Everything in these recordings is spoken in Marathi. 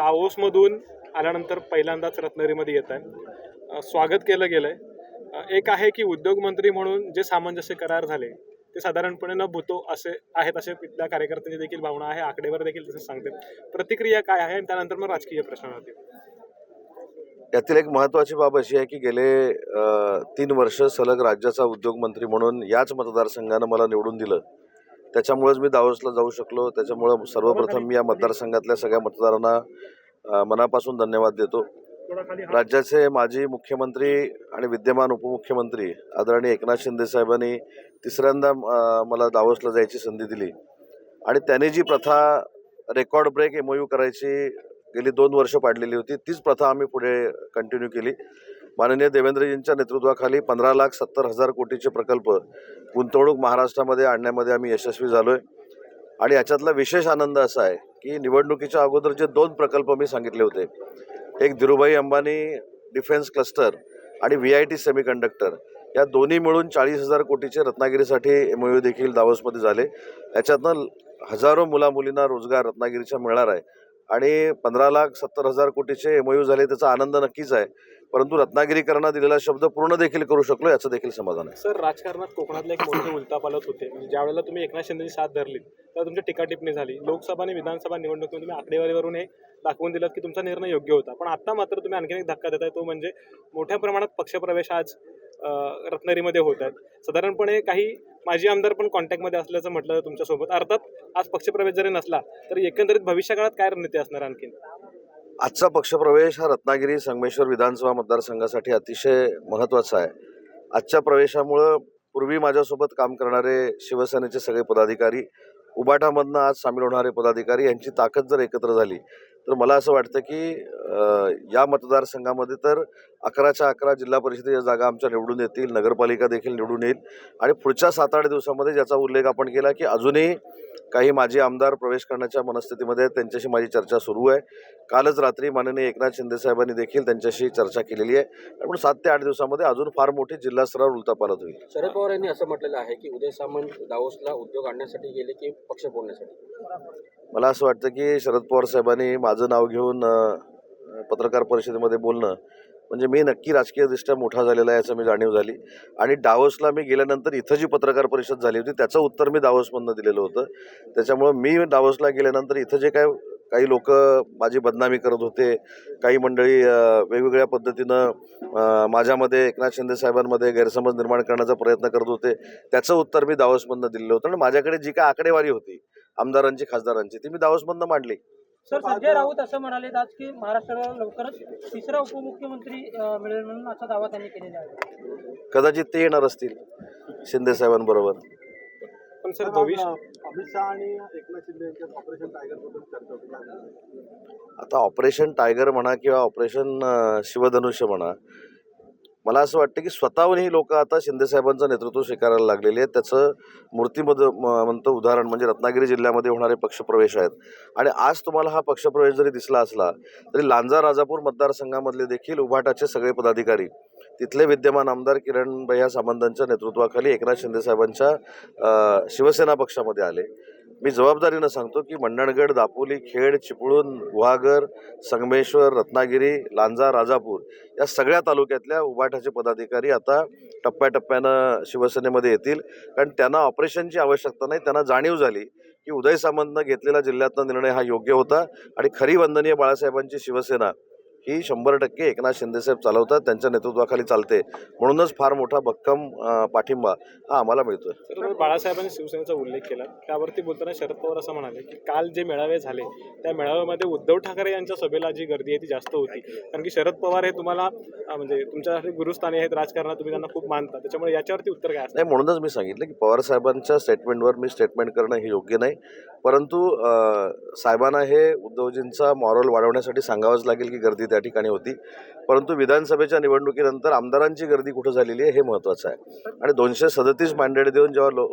दाओसमधून आल्यानंतर पहिल्यांदाच रत्नागिरीमध्ये येत आहे स्वागत केलं गेलं आहे एक आहे की उद्योगमंत्री म्हणून जे सामंजस्य करार झाले ते साधारणपणे न भूतो असे आहेत असे तिथल्या कार्यकर्त्यांची देखील भावना आहे आकडेवर देखील तसं सांगते प्रतिक्रिया काय आहे आणि त्यानंतर मग राजकीय प्रश्न होते यातील एक महत्त्वाची बाब अशी आहे की गेले तीन वर्ष सलग राज्याचा उद्योगमंत्री म्हणून याच मतदारसंघानं मला निवडून दिलं. त्याच्यामुळेच मी दावोसला जाऊ शकलो. त्याच्यामुळं सर्वप्रथम मी या मतदारसंघातल्या सगळ्या मतदारांना मनापासून धन्यवाद देतो. राज्याचे माजी मुख्यमंत्री आणि विद्यमान उपमुख्यमंत्री आदरणीय एकनाथ शिंदे साहेबांनी तिसऱ्यांदा मला दावोसला जायची संधी दिली. आणि त्यांनी जी प्रथा रेकॉर्ड ब्रेक एम करायची गेली दोन वर्ष पाडलेली होती तीच प्रथा आम्ही पुढे कंटिन्यू केली. माननीय देवेंद्रजींच्या नेतृत्वाखाली पंधरा लाख सत्तर हजार कोटीचे प्रकल्प गुंतवणूक महाराष्ट्रामध्ये आणण्यामध्ये आम्ही यशस्वी झालो आहे आणि याच्यातला विशेष आनंद असा आहे की निवडणुकीच्या अगोदर जे दोन प्रकल्प मी सांगितले होते एक धीरुभाई अंबानी डिफेन्स क्लस्टर आणि व्ही आय टी सेमीकंडक्टर या दोन्ही मिळून चाळीस हजार कोटीचे रत्नागिरीसाठी एम यू देखील दावोसमध्ये झाले. याच्यातनं हजारो मुलामुलींना रोजगार रत्नागिरीच्या मिळणार आहे. आणि पंधरा लाख सत्तर हजार कोटीचे एम यू झाले त्याचा आनंद नक्कीच आहे. परंतु रत्नागिरीकरांना दिलेला शब्द पूर्ण देखील करू शकलो याचं देखील समाधान आहे. सर राजकारणात कोकणातले एक मोठे उलटापालट होते. म्हणजे ज्या वेळेला तुम्ही एकनाथ शिंदेची साथ धरली तर तुमची टिकाटिपणी झाली. लोकसभा आणि विधानसभा निवडणुकीत तुम्ही आकडेवारीवरून हे दाखवून दिलं की तुमचा निर्णय योग्य होता. पण आता मात्र तुम्ही आणखी एक धक्का देताय तो म्हणजे मोठ्या प्रमाणात पक्षप्रवेश आज रत्नागिरीमध्ये होत आहेत. साधारणपणे काही माजी आमदार पण कॉन्टॅक्टमध्ये असल्याचं म्हटलं तुमच्यासोबत. अर्थात आज पक्षप्रवेश जरी नसला तरी एकंदरीत भविष्यकाळात काय रणनीती असणार आणखीन? आजचा पक्षप्रवेश हा रत्नागिरी संगमेश्वर विधानसभा मतदारसंघासाठी अतिशय महत्त्वाचा आहे. आजच्या प्रवेशामुळं पूर्वी माझ्यासोबत काम करणारे शिवसेनेचे सगळे पदाधिकारी उबाटामधनं आज सामील होणारे पदाधिकारी यांची ताकद जर एकत्र झाली तर मला असं वाटतं की या मतदारसंघामध्ये तर अकराच्या अकरा जिल्हा परिषदेच्या जागा आमच्या निवडून येतील नगरपालिका देखील निवडून येईल आणि पुढच्या सात आठ दिवसामध्ये ज्याचा उल्लेख आपण केला की अजूनही काही माजी आमदार प्रवेश करण्याच्या मनस्थितीमध्ये आहेत त्यांच्याशी माझी चर्चा सुरू आहे. कालच रात्री माननीय एकनाथ शिंदेसाहेबांनी देखील त्यांच्याशी चर्चा केलेली आहे. पण सात ते आठ दिवसामध्ये अजून फार मोठी जिल्हा स्तरावर उलटापालट होईल. शरद पवार यांनी असं म्हटलेलं आहे की उदय सामंत दावोसला उद्योग आणण्यासाठी गेले की पक्ष बोलण्यासाठी मला असं वाटतं की शरद पवार साहेबांनी माझं नाव घेऊन पत्रकार परिषदेमध्ये बोलणं म्हणजे मी नक्की राजकीयदृष्ट्या मोठा झालेला आहे याचं मी जाणीव झाली. आणि डावसला मी गेल्यानंतर इथं जी पत्रकार परिषद झाली होती त्याचं उत्तर मी डावसमधनं दिलेलं होतं. त्याच्यामुळं मी डावसला गेल्यानंतर इथं जे काय काही लोक माझी बदनामी करत होते काही मंडळी वेगवेगळ्या पद्धतीनं माझ्यामध्ये एकनाथ शिंदे साहेबांमध्ये गैरसमज निर्माण करण्याचा प्रयत्न करत होते त्याचं उत्तर मी दावसमधनं दिलेलं होतं. आणि माझ्याकडे जी काय आकडेवारी होती आमदारांची खासदारांची. ती मी दावसमधनं मांडली. सर संजय राऊत असं म्हणाले आज की महाराष्ट्राला लवकरच तिसरा उपमुख्यमंत्री मिळेल म्हणून असा दावा त्यांनी केलेला आहे. कदाचित ते येणार असतील शिंदे साहेबांबरोबर. पण सर भविष्य अमित शहा आणि एकनाथ शिंदे यांच्यात ऑपरेशन टायगरबद्दल चर्चा होती. काय म्हणता? आता ऑपरेशन टायगर म्हणा किंवा ऑपरेशन शिवधनुष्य म्हणा मला असं वाटतं की स्वतःहून ही लोक आता शिंदे साहेबांचं नेतृत्व स्वीकारायला लागलेले आहेत. त्याचं मूर्तीमध्ये म- म्हणतं उदाहरण म्हणजे रत्नागिरी जिल्ह्यामध्ये होणारे पक्षप्रवेश आहेत. आणि आज तुम्हाला हा पक्षप्रवेश जरी दिसला असला तरी लांजा राजापूर मतदारसंघामधले देखील उभाटाचे सगळे पदाधिकारी तिथले विद्यमान आमदार किरण भैया सामंतांच्या नेतृत्वाखाली एकनाथ शिंदेसाहेबांच्या शिवसेना पक्षामध्ये आले. मी जबाबदारीनं सांगतो की मंडणगड दापोली खेड चिपळूण गुहागर संगमेश्वर रत्नागिरी लांजा राजापूर या सगळ्या तालुक्यातल्या उबाठाचे पदाधिकारी आता टप्प्याटप्प्यानं शिवसेनेमध्ये येतील. कारण त्यांना ऑपरेशनची आवश्यकता नाही त्यांना जाणीव झाली की उदय सामंतनं घेतलेला जिल्ह्यातला निर्णय हा योग्य होता. आणि खरी वंदनीय बाळासाहेबांची शिवसेना ही शंभर टक्के एकनाथ शिंदेसाहेब चालवतात त्यांच्या नेतृत्वाखाली चालते. म्हणूनच फार मोठा भक्कम पाठिंबा हा आम्हाला मिळतोय. बाळासाहेबांनी शिवसेनेचा उल्लेख केला. त्यावरती बोलताना शरद पवार असं म्हणाले की काल जे मेळावे झाले त्या मेळाव्यामध्ये उद्धव ठाकरे यांच्या सभेला जी गर्दी आहे ती जास्त होती. कारण की शरद पवार हे तुम्हाला म्हणजे तुमच्यासाठी गुरुस्थानी आहेत राजकारणात तुम्ही त्यांना खूप मानता. त्याच्यामुळे याच्यावरती उत्तर काय नाही म्हणूनच मी सांगितलं की पवार साहेबांच्या स्टेटमेंटवर मी स्टेटमेंट करणं हे योग्य नाही. परंतु साहेबांना हे उद्धवजींचा मॉरल वाढवण्यासाठी सांगावंच लागेल की गर्दी त्या ठिकाणी होती. परंतु विधानसभेच्या निवडणुकीनंतर आमदारांची गर्दी कुठं झालेली आहे हे महत्त्वाचं आहे. आणि दोनशे सदतीस मॅन्डेट देऊन जेव्हा लो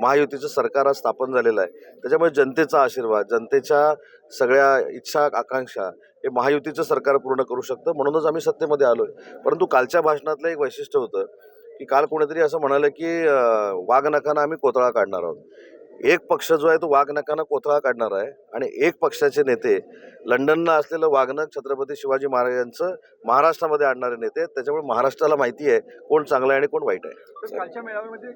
महायुतीचं सरकार आज स्थापन झालेलं आहे त्याच्यामुळे जनतेचा आशीर्वाद जनतेच्या सगळ्या इच्छा आकांक्षा हे महायुतीचं सरकार पूर्ण करू शकतं. म्हणूनच आम्ही सत्तेमध्ये आलो आहे परंतु कालच्या भाषणातलं एक वैशिष्ट्य होतं की काल कोणीतरी असं म्हणालं की वाघ नखानं आम्ही कोतळा काढणार आहोत. एक पक्ष जो आहे तो वाघनकानं कोथळा काढणार आहे आणि एक पक्षाचे नेते लंडनला असलेलं वाघनक छत्रपती शिवाजी महाराजांचं महाराष्ट्रामध्ये आणणारे नेते. त्याच्यामुळे महाराष्ट्राला माहिती आहे कोण चांगलं आहे आणि कोण वाईट आहे कालच्या मेळाव्यामध्ये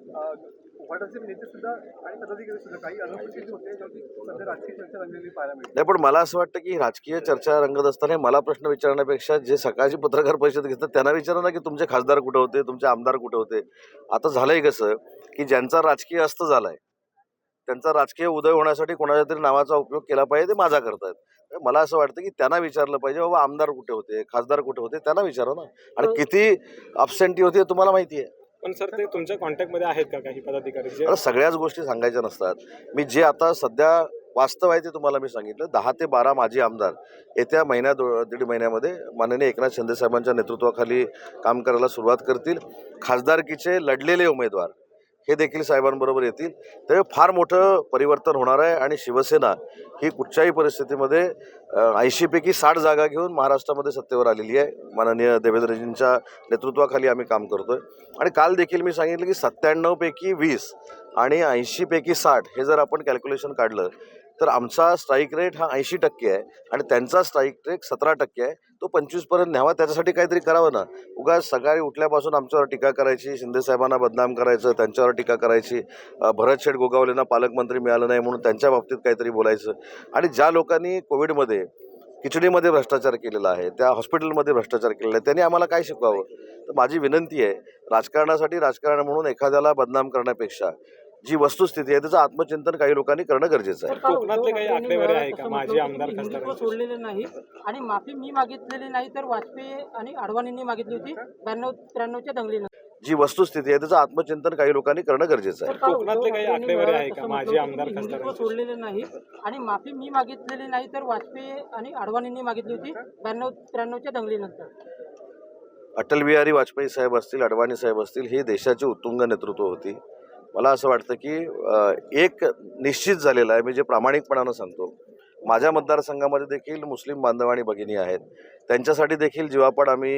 नाही पण मला असं वाटतं की राजकीय चर्चा रंगत असताना मला प्रश्न विचारण्यापेक्षा जे सकाळची पत्रकार परिषद घेतात त्यांना विचारा ना की तुमचे खासदार कुठे होते तुमचे आमदार कुठे होते आता झालंय कसं की ज्यांचा राजकीय अस्त झालाय त्यांचा राजकीय उदय होण्यासाठी कोणाच्या तरी नावाचा उपयोग केला पाहिजे ते माझा करतायत. मला असं वाटतं की त्यांना विचारलं पाहिजे बाबा आमदार कुठे होते? खासदार कुठे होते? त्यांना विचारा ना. आणि किती अबसेंटी होती हे तुम्हाला माहिती आहे. पण सर ते तुमच्या कॉन्टॅक्टमध्ये आहेत का काही पदाधिकारी? सगळ्याच गोष्टी सांगायच्या नसतात. मी जे आता सध्या वास्तव आहे ते तुम्हाला मी सांगितलं. दहा ते बारा माजी आमदार येत्या महिन्या दो दीड महिन्यामध्ये माननीय एकनाथ शिंदे साहेबांच्या नेतृत्वाखाली काम करायला सुरुवात करतील. खासदारकीचे लढलेले उमेदवार हे देखील साहेबांबरोबर येतील. त्यामुळे फार मोठं परिवर्तन होणार आहे आणि शिवसेना ही कुठच्याही परिस्थितीमध्ये ऐंशीपैकी साठ जागा घेऊन महाराष्ट्रामध्ये सत्तेवर आलेली आहे. माननीय देवेंद्रजींच्या नेतृत्वाखाली आम्ही काम करतोय. आणि काल देखील मी सांगितलं की सत्त्याण्णवपैकी वीस आणि ऐंशीपैकी साठ हे जर आपण कॅल्क्युलेशन काढलं तर आमचा स्ट्राईक रेट हा ऐंशी टक्के आहे आणि त्यांचा स्ट्राईक रेट सतरा टक्के आहे. तो पंचवीसपर्यंत न्यावा त्याच्यासाठी काहीतरी करावं ना. उगा सकाळी उठल्यापासून आमच्यावर टीका करायची शिंदेसाहेबांना बदनाम करायचं त्यांच्यावर टीका करायची भरत शेठ गोगावलेंना पालकमंत्री मिळालं नाही म्हणून त्यांच्या बाबतीत काहीतरी बोलायचं. आणि ज्या लोकांनी कोविडमध्ये खिचडीमध्ये भ्रष्टाचार केलेला आहे त्या हॉस्पिटलमध्ये भ्रष्टाचार केलेला आहे त्यांनी आम्हाला काय शिकवावं? तर माझी विनंती आहे राजकारणासाठी राजकारण म्हणून एखाद्याला बदनाम करण्यापेक्षा जी वस्तुस्थिती आहे त्याचं आत्मचिंतन काही लोकांनी करणं गरजेचं आहे. कोकणातले काही आकडेवारी का? आमदार? सोडलेले नाही आणि माफी मी मागितलेली नाही तर वाजपेयी आणि अडवाणींनी मागितली होती. ब्याण्णव त्र्याण्णवच्या दंगलीनं. जी वस्तुस्थिती आहे त्याचं आत्मचिंतन काही लोकांनी करणं गरजेचं आहे. कोकणातले काही आकडेवारी का? होतं आमदार? सोडलेले नाही. आणि माफी मी मागितलेली नाही तर वाजपेयी आणि अडवाणींनी मागितली होती. ब्याण्णव त्र्याण्णवच्या दंगलीनंतर. अटल बिहारी वाजपेयी साहेब असतील अडवाणी साहेब असतील ही देशाची उत्तुंग नेतृत्व होती. मला असं वाटतं की एक निश्चित झालेलं आहे मी जे प्रामाणिकपणानं सांगतो माझ्या मतदारसंघामध्ये देखील मुस्लिम बांधव आणि भगिनी आहेत. त्यांच्यासाठी देखील जीवापड आम्ही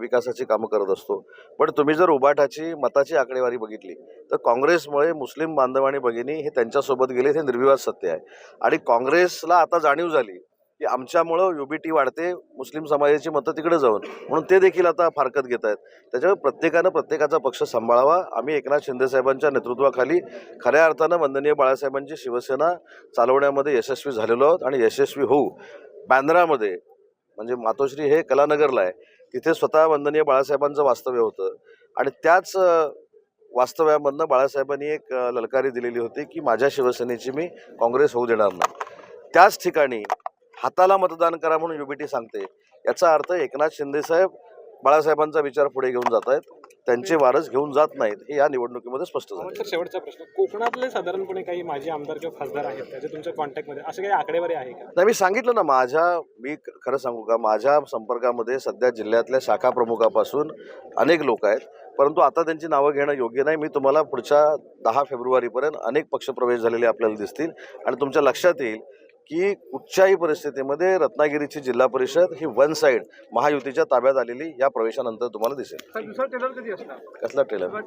विकासाची कामं करत असतो. पण तुम्ही जर उबाठाची मताची आकडेवारी बघितली तर काँग्रेसमुळे मुस्लिम बांधव आणि भगिनी हे त्यांच्यासोबत गेले हे निर्विवाद सत्य आहे. आणि काँग्रेसला आता जाणीव झाली की आमच्यामुळं युबीटी वाढते मुस्लिम समाजाची मतं तिकडे जाऊन. म्हणून ते देखील आता फारकत घेत आहेत. त्याच्यामुळे प्रत्येकानं प्रत्येकाचा पक्ष सांभाळावा. आम्ही एकनाथ शिंदेसाहेबांच्या नेतृत्वाखाली खऱ्या अर्थानं वंदनीय बाळासाहेबांची शिवसेना चालवण्यामध्ये यशस्वी झालेलो आहोत आणि यशस्वी होऊ. बँद्रामध्ये म्हणजे मातोश्री हे कलानगरला आहे. तिथे स्वतः वंदनीय बाळासाहेबांचं वास्तव्य होतं. आणि त्याच वास्तव्यामधनं बाळासाहेबांनी एक ललकारी दिलेली होती की माझ्या शिवसेनेची मी काँग्रेस होऊ देणार नाही. त्याच ठिकाणी हाताला मतदान करा म्हणून युबीटी सांगते. याचा अर्थ एकनाथ शिंदेसाहेब बाळासाहेबांचा विचार पुढे घेऊन जात आहेत. त्यांचे वारस घेऊन जात नाहीत. हे या निवडणुकीमध्ये स्पष्ट झाले शेवटचा प्रश्न. कोकणातले साधारणपणे काही माजी आमदार किंवा खासदार आहेत त्याचे तुमच्या कॉन्टॅक्टमध्ये असे काही आकडेवारी आहे का? नाही मी सांगितलं ना माझ्या मी खरं सांगू का माझ्या संपर्कामध्ये सध्या जिल्ह्यातल्या शाखा प्रमुखापासून अनेक लोक आहेत. परंतु आता त्यांची नावं घेणं योग्य नाही. मी तुम्हाला पुढच्या दहा फेब्रुवारीपर्यंत अनेक पक्षप्रवेश झालेले आपल्याला दिसतील आणि तुमच्या लक्षात येईल की कुठच्याही परिस्थितीमध्ये रत्नागिरीची जिल्हा परिषद ही वन साईड महायुतीच्या ताब्यात आलेली या प्रवेशानंतर तुम्हाला दिसेल. कसला ट्रेलर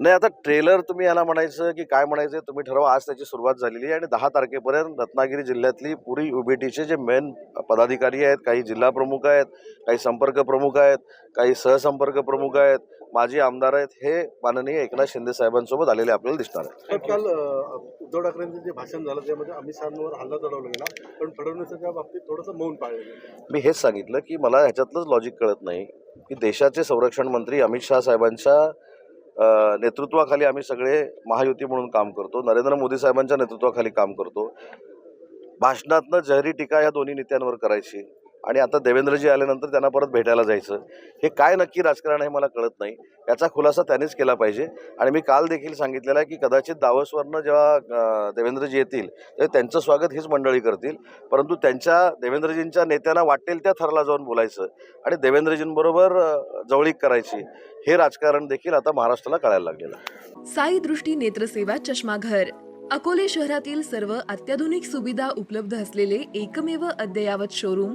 नाही आता ट्रेलर तुम्ही याला म्हणायचं की काय म्हणायचं तुम्ही ठरवा. आज त्याची सुरुवात झालेली आहे आणि दहा तारखेपर्यंत रत्नागिरी जिल्ह्यातली पुरी युबीटीचे जे मेन पदाधिकारी आहेत काही जिल्हा प्रमुख आहेत काही संपर्क प्रमुख आहेत काही सहसंपर्क प्रमुख आहेत माजी आमदार आहेत हे माननीय एकनाथ शिंदे साहेबांसोबत आलेले आपल्याला दिसणार तर काल उद्धव ठाकरेंचं जे भाषण झालं त्यामध्ये अमित शहांवर हल्ला चढवला गेला पण फडणवीसांच्या बाबतीत थोडंसं मौन पाळलं मी हेच सांगितलं की मला ह्याच्यातलंच लॉजिक कळत नाही की देशाचे संरक्षण मंत्री अमित शहा साहेबांच्या नेतृत्वाखाली आम्ही सगळे महायुती म्हणून काम करतो नरेंद्र मोदी साहेबांच्या नेतृत्वाखाली काम करतो. भाषणातनं जहरी टीका या दोन्ही नेत्यांवर करायची. आणि आता देवेंद्रजी आल्यानंतर त्यांना परत भेटायला जायचं. हे काय नक्की राजकारण आहे मला कळत नाही. याचा खुलासा त्यांनीच केला पाहिजे. आणि मी काल देखील सांगितलेलं आहे की कदाचित दावसवरनं जेव्हा देवेंद्रजी येतील तर त्यांचं स्वागत हीच मंडळी करतील. परंतु त्यांच्या देवेंद्रजींच्या नेत्यांना वाटेल त्या थरला जाऊन बोलायचं आणि देवेंद्रजींबरोबर जवळीक करायची हे राजकारण देखील आता महाराष्ट्राला कळायला लागलेलं आहे. साई दृष्टी नेत्रसेवा चष्माघर. अकोले शहरातील सर्व अत्याधुनिक सुविधा उपलब्ध असलेले एकमेव अद्ययावत शोरूम